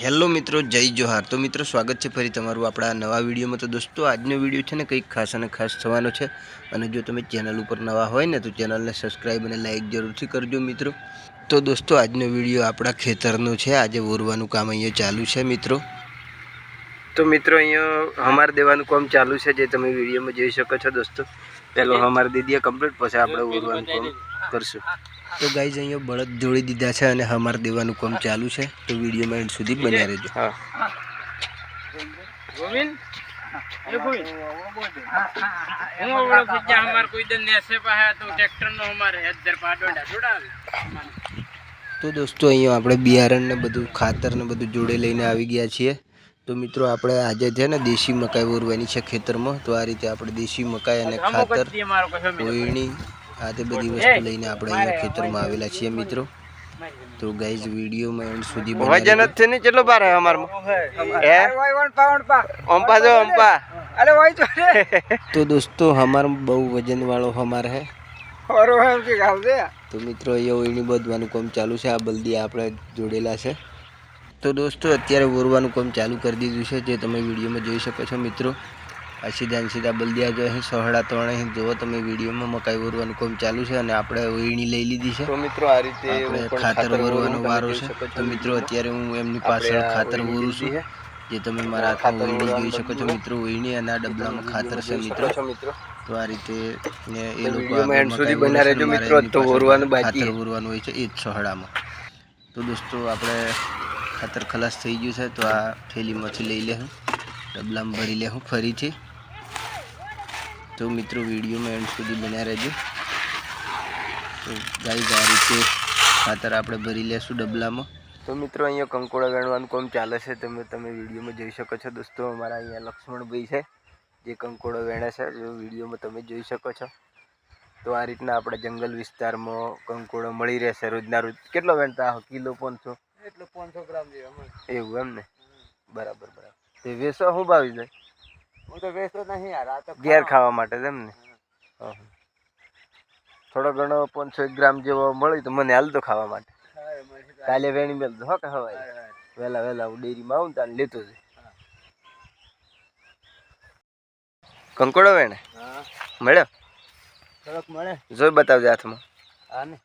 Hello મિત્રો, જય જોહાર. તો મિત્રો, સ્વાગત છે ફરી તમારું આપણા નવા વિડીયોમાં. તો દોસ્તો, આજનો વીડિયો છે ને કંઈક ખાસ અને ખાસ થવાનો છે. અને જો તમે ચેનલ ઉપર નવા હોય ને, તો ચેનલને સબસ્ક્રાઈબ અને લાઇક જરૂરથી કરજો મિત્રો. તો દોસ્તો, આજનો વીડિયો આપણા ખેતરનો છે. આજે ઓરવાનું કામ અહીંયા ચાલુ છે મિત્રો. તો મિત્રો અહીંયા હમાર દેવાનું કામ ચાલુ છે જે તમે વિડીયોમાં જોઈ શકો છો દોસ્તો. પહેલો હમાર દીદીએ દઈએ કમ્પ્લીટ પછી આપણે ઓરવાનું કામ કરશું. તો ગાઈઝ અહીંયા બળદ જોડી દીધા છે અને હમાર દેવાનું કામ ચાલુ છે. તો વિડીયોમાં એન્ડ સુધી બન્યા રહેજો. હા. ગોવિંદ? એ ગોવિંદ? હું ઓળખું કે અમાર કોઈ દન નેસે પાહે તો ટ્રેક્ટર નો અમારે હજાર પાડોડા જોડાવે તો દોસ્તો અહીંયા આપણે બિયારણ ને બધું ખાતર ને બધું જોડે લઈને આવી ગયા છીએ. તો મિત્રો આપણે આજે છે ને દેશી મકાઈ ઓરવાની છે ખેતરમાં. તો આ રીતે આપણે દેશી મકાઈ અને ખાતર કોયણી આ તે બધી વસ્તુ લઈને આપણે અહીંયા ખેતરમાં આવેલા છીએ મિત્રો. તો ગાઈઝ વિડીયોમાં એન્ડ સુધી વજન જ છે ને કેટલો બાર હે અમારમાં? હે? ઓમ્પા જો ઓમ્પા અરે વાય તો તો દોસ્તો હમાર બહુ વજન વાળો હમાર હે ઓરો એમ કે ગાવ દે. તો મિત્રો અહીંયા ઓયણી બધવાનું કામ ચાલુ છે. આ બલદી આપણે જોડેલા છે. તો દોસ્તો અત્યારે ઓરવાનું કામ ચાલુ કરી દીધું છે જે તમે વિડીયોમાં જોઈ શકો છો મિત્રો. આ સીધા સીધા બલદિયા જો અહીં સોહડા ત્રણ અહીં જુઓ તમે વિડીયોમાં મકાઈ ઓરવાનું કામ ચાલુ છે અને આપણે ઓયણી લઈ લીધી છે. તો મિત્રો આ રીતે ખાતર ઓરવાનો વારો છે. તો મિત્રો અત્યારે હું એમની પાછળ ખાતર ઓરું છું જે તમે મારા હાથમાં વીણી જોઈ શકો છો મિત્રો ઓયણી અને આ ડબલામાં ખાતર છે મિત્રો. તો આ રીતે ને એ લોકો પાછળ ખાતર ઓરવાનું હોય છે એ જ સહડામાં. તો દોસ્તો આપણે ખાતર ખલાસ થઈ ગયું છે, તો આ થેલીમાંથી લઈ લેશું ડબલામાં ભરી લેશું ફરીથી. તો મિત્રો, વિડીયોમાં એન્ડ સુધી બન્યા રહેજો. તો ગાય આ રીતે ખાતર આપણે ભરી લેશું ડબલામાં. તો મિત્રો, અહીંયા કંકોડા વેણવાનું કામ ચાલે છે, તમે તમે વિડીયોમાં જોઈ શકો છો. દોસ્તો, અમારા અહીંયા લક્ષ્મણભાઈ છે, જે કંકોડો વેણે છે. જો વિડીયોમાં તમે જોઈ શકો છો. તો આ રીતના આપણે જંગલ વિસ્તારમાં કંકોડો મળી રહેશે. રોજના રોજ કેટલો વેણતા હો? કિલો પાંચસો એટલો 500 ગ્રામ જેવો એવું એમ ને? બરાબર બરાબર. તે વેસો શું ભાવી જાય હું તો વેસો નહીં યાર આ તો ઘેર ખાવા. માટે એમ ને? થોડો ઘણો પાંચસો એક ગ્રામ જેવો મળી તો મને હાલ તો ખાવા માટે. કાલે વેણી મેલ હો કે હવાય વહેલા વહેલા હું ડેરીમાં આવું તાને લેતો જ કંકોડો વેણે? મળ્યો થોડોક મળે. જોઈ બતાવજે હાથમાં. હા ને.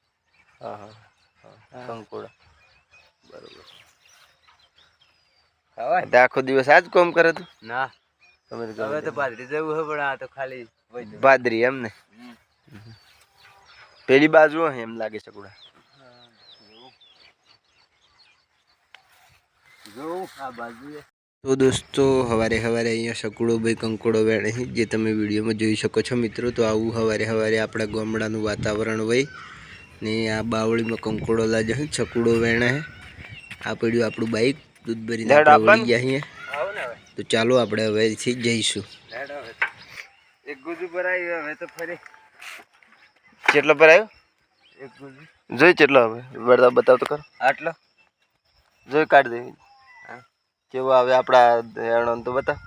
હા. હા. કંકોડો. બરોબર. ખવાય તે આખો દિવસ આજ કોમ કરે તું? ના. તમે તો હવે તો પાદરી જવું હે પણ આ તો ખાલી પાદરી એમ ને પેલી બાજુ હે એમ લાગે છે કુડા. તો દોસ્તો સવારે સવારે અહીંયા સકુડો ભાઈ કંકોડો વેણે જે તમે વિડીયોમાં જોઈ શકો છો મિત્રો. તો આવું સવારે સવારે આપણા ગામડાનું વાતાવરણ હોય ને આ બાવળીમાં કંકોડો લાગે છે છકુડો વેણે આ પડ્યું આપણું બાઈક દૂધ ભરીને આપણે વળી ગયા છીએ. આવો ને હવે? તો ચાલો આપણે હવેથી જઈશું. લેડ હવે. એક ગુજુ ભરાય હવે તો ફરી. કેટલો પર આવ્યો એક ગુજુ. જોઈ કેટલો હવે. બતા બતાવ તો કરો આટલો? જોઈ કાઢ દે. હા. કેવો આવે આપણા હેણો તો બતાવ.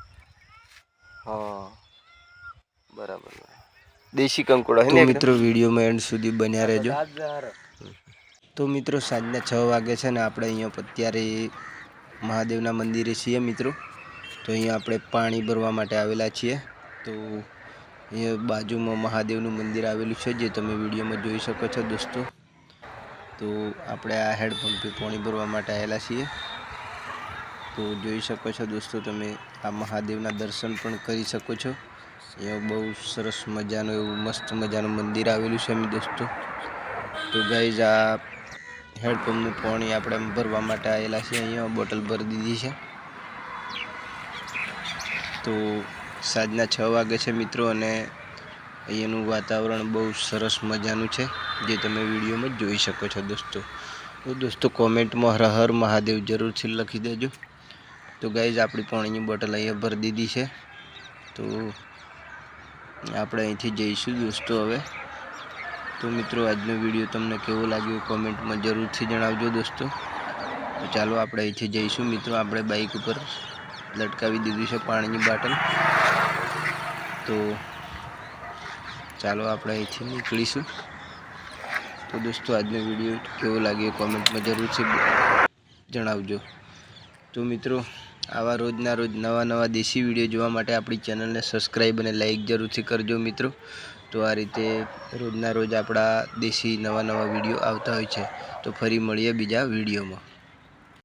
હા. બરાબર. દેશી કંકોડો હે ને મિત્રો વિડીયોમાં એન્ડ સુધી બન્યા રહેજો. તો મિત્રો સાંજના છ વાગે છે ને આપણે અહીંયા અત્યારે મહાદેવના મંદિરે છીએ મિત્રો. તો અહીંયા આપણે પાણી ભરવા માટે આવેલા છીએ. તો અહીંયા બાજુમાં મહાદેવનું મંદિર આવેલું છે જે તમે વિડીયોમાં જોઈ શકો છો દોસ્તો. તો આપણે આ હેડપંપે પાણી ભરવા માટે આવેલા છીએ. તો જોઈ શકો છો દોસ્તો તમે આ મહાદેવના દર્શન પણ કરી શકો છો. અહીંયા બહુ સરસ મજાનું એવું મસ્ત મજાનું મંદિર આવેલું છે અમે દોસ્તો. તો ગાઈઝ આ હેડપંપનું પાણી આપણે ભરવા માટે આવેલા છે. અહીંયા બોટલ ભરી દીધી છે. તો સાંજના છ વાગે છે મિત્રો અને અહીંયાનું વાતાવરણ બહુ સરસ મજાનું છે, જે તમે વિડીયોમાં જોઈ શકો છો દોસ્તો. તો દોસ્તો કોમેન્ટમાં હર હર મહાદેવ જરૂરથી લખી દેજો. તો ગાઈઝ, આપણી પાણીની બોટલ અહીંયા ભરી દીધી છે. તો આપણે અહીંથી જઈશું દોસ્તો હવે. તો મિત્રો, આજનો વીડિયો તમને કેવો લાગ્યો કોમેન્ટમાં જરૂરથી જણાવજો દોસ્તો. તો ચાલો આપણે અહીંથી જઈશું. મિત્રો, આપણે બાઇક ઉપર લટકાવી દીધું છે પાણીની બોટલ. તો ચાલો આપણે અહીંથી નીકળીશું. તો દોસ્તો, આજનો વીડિયો કેવો લાગ્યો કોમેન્ટમાં જરૂરથી જણાવજો. તો મિત્રો આવા રોજના રોજ નવા નવા દેશી વીડિયો જોવા માટે આપણી ચેનલને સબસ્ક્રાઈબ અને લાઇક જરૂરથી કરજો મિત્રો. તો આ રીતે રોજના રોજ આપણા દેશી નવા નવા વીડિયો આવતા હોય છે. તો ફરી મળીએ બીજા વિડીયોમાં.